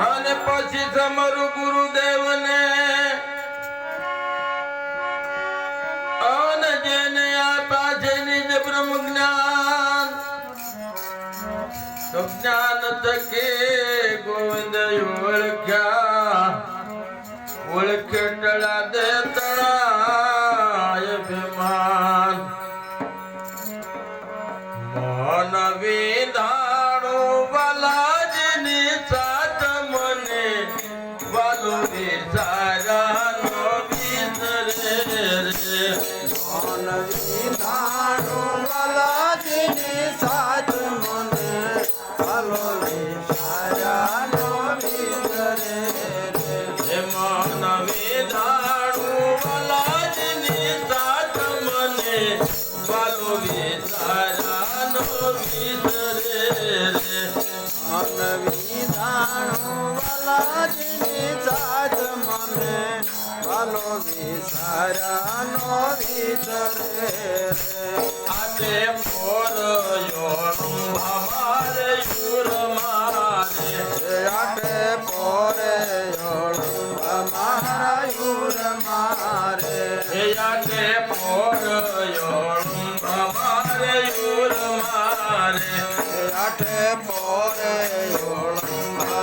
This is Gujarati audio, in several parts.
અને પછી તમારું ગુરુદેવને અને જેને આપ્યા છે નિજ બ્રહ્મ જ્ઞાન જ્ઞાન થકે મન વિધાણો વાલાજની સાથ મને વાલો વિચારાનો વિસરે રે મન વિધાણું વાલાજીની સાથ મને વિધાણું વાલાજીની સાથ મને ભાલો વિચાર્યાનો વિસરે રે. આતે મોર યોણું અમારે યુર મારે આટે પોરે યુર યુર અમારા યુર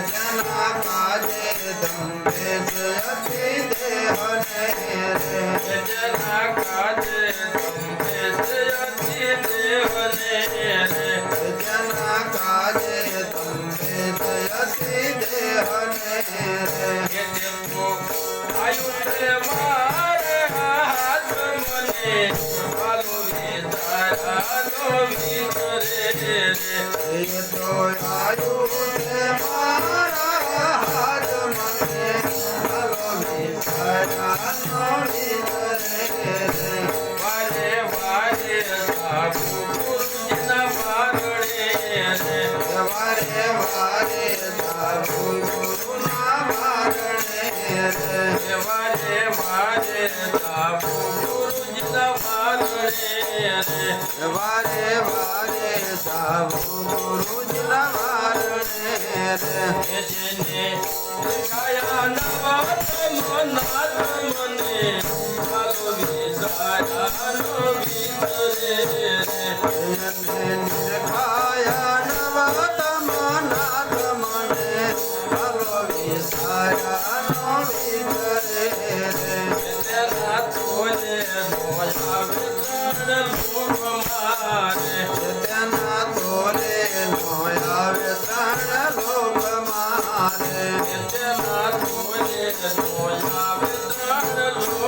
જેના કાજે દંભે જયતિ દેહને આયુ વારે વારે સાબુ ગુરુના મારણે રે. જેને કાયા નવા મનાત મને Lord.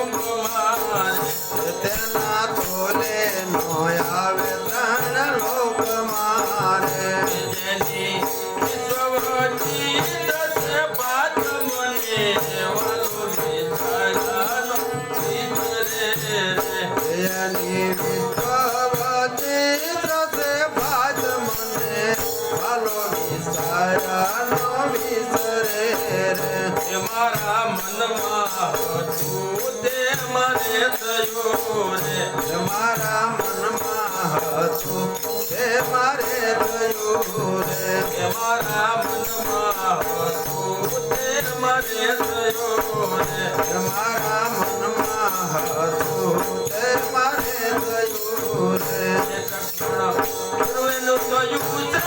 ને મારા મનમાં હતું તે મારે થયું રે. મારા મનમાં હતું તે મારે થયું રે. મારા મનમાં હતું તે મારે થયું રે. કૃષ્ણ થયું છે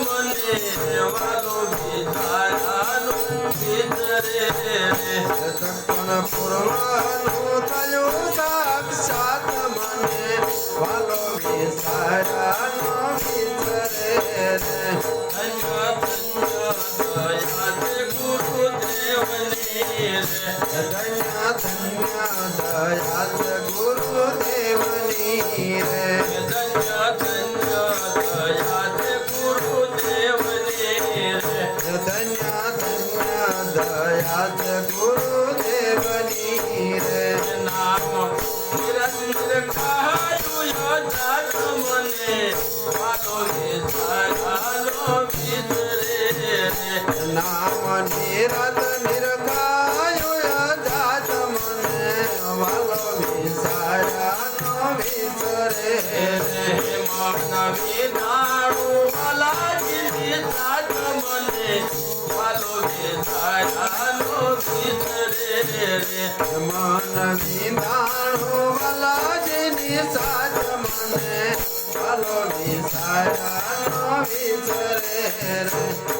મને વાલો વિચારાનું વિચરે કૃષ્ણ પૂર્વ ધન્ય ધન્ય મન વિંધાણો વલાજની સાત મને ભલો વિસાયાનો વિસરે રે